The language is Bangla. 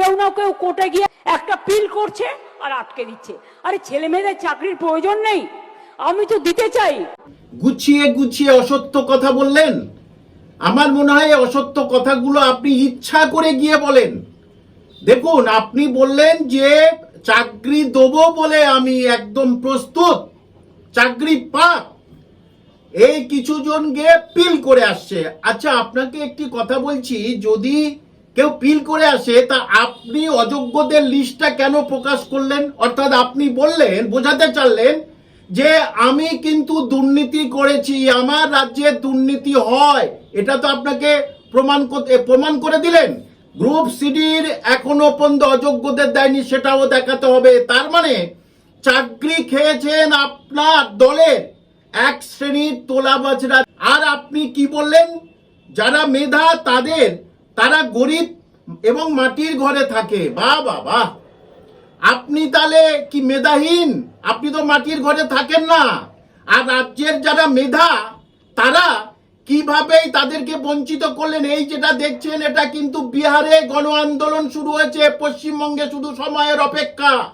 কেউ না কেউ কোর্টে গিয়ে একটা পিল করছে আর আটকে দিচ্ছে। আরে ছেলে মেয়েদের চাকরির প্রয়োজন নেই। আমি তো দিতে চাই। গুছিয়ে গুছিয়ে অসত্য কথা বললেন? আমার মনে হয় অসত্য কথাগুলো আপনি ইচ্ছা করে গিয়ে বলেন। দেখুন, আপনি বললেন যে চাকরি দেবো বলে আমি একদম প্রস্তুত। চাকরি পাক। এই কিছু জন গিয়ে পিল করে আসছে। আচ্ছা আপনাকে একটি কথা বলছি, যদি কেউ পিল করে আসে, তা আপনি অযোগ্যদের লিস্টটা কেন প্রকাশ করলেন? অর্থাৎ আপনি বললেন, বোঝাতে চাইলেন যে আমি কিন্তু দুর্নীতি করেছি, আমার রাজ্যে দুর্নীতি হয়। এটা তো আপনাকে প্রমাণ প্রমাণ করে দিলেন। গ্রুপ সিডির এখনও পর্যন্ত অযোগ্যদের দেয়নি, সেটাও দেখাতে হবে। তার মানে চাকরি খেয়েছেন আপনার দলের এক শ্রেণির তোলাবাজরা। আর আপনি কি বললেন? যারা মেধা, তাদের তারা গরিব এবং মাটির ঘরে থাকে। বা বা আপনি তাহলে কি মেধাহীন? আপনি তো মাটির ঘরে থাকেন না। আর রাজ্যের যারা মেধা, তারা কীভাবে তাদেরকে বঞ্চিত করলেন? এই যেটা দেখছেন, এটা কিন্তু বিহারে গণ আন্দোলন শুরু হয়েছে। পশ্চিমবঙ্গে শুধু সময়ের অপেক্ষা।